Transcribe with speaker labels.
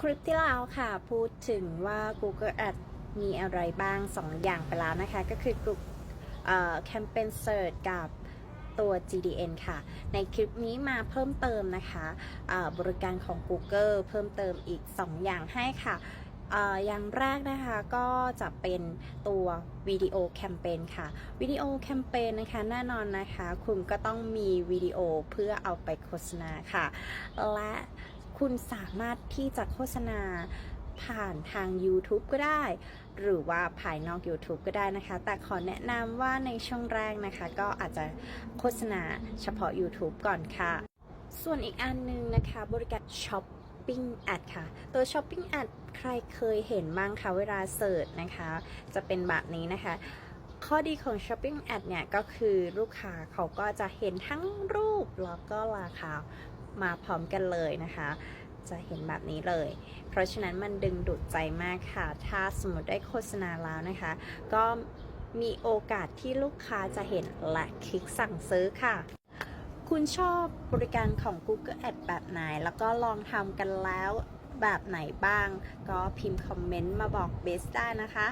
Speaker 1: คลิปที่แล้วค่ะ พูดถึงว่า Google Ads มีอะไรบ้าง 2 อย่างไปแล้วนะคะ ก็คือ Google แคมเปญเซิร์ชกับตัว GDN ค่ะ ในคลิปนี้มาเพิ่มเติมนะคะบริการของ Google เพิ่มเติมอีก 2 อย่างให้ค่ะอย่างแรกนะคะก็จะเป็นตัววิดีโอแคมเปญค่ะวิดีโอแคมเปญนะคะแน่นอนนะคะ คุณก็ต้องมีวิดีโอเพื่อเอาไปโฆษณาค่ะ และ คุณสามารถที่จะโฆษณาผ่านทาง YouTube ก็ได้ หรือว่าภายนอก YouTube ก็ได้นะคะ แต่ขอแนะนำว่าในช่วงแรกนะคะ ก็อาจจะโฆษณาเฉพาะ YouTube ก่อนค่ะ ส่วนอีกอันหนึงนะคะ บริการ Shopping Ad ค่ะ ตัว Shopping Ad ใครเคยเห็นบ้างคะเวลาเสิร์ชนะคะ จะเป็นแบบนี้นะคะ ข้อดีของ Shopping Ad เนี่ย ก็คือลูกค้าเขาก็จะเห็นทั้งรูปแล้วก็ราคา มาพร้อมกันเลยนะคะ จะเห็นแบบนี้เลย เพราะฉะนั้นมันดึงดูดใจมากค่ะ ถ้าสมมติได้โฆษณาแล้วนะคะ ก็มีโอกาสที่ลูกค้าจะเห็นและคลิกสั่งซื้อค่ะคุณชอบบริการของ Google Ad แบบไหน แล้วก็ลองทำกันแล้วแบบไหนบ้าง ก็พิมพ์คอมเมนต์มาบอกเบสได้นะคะ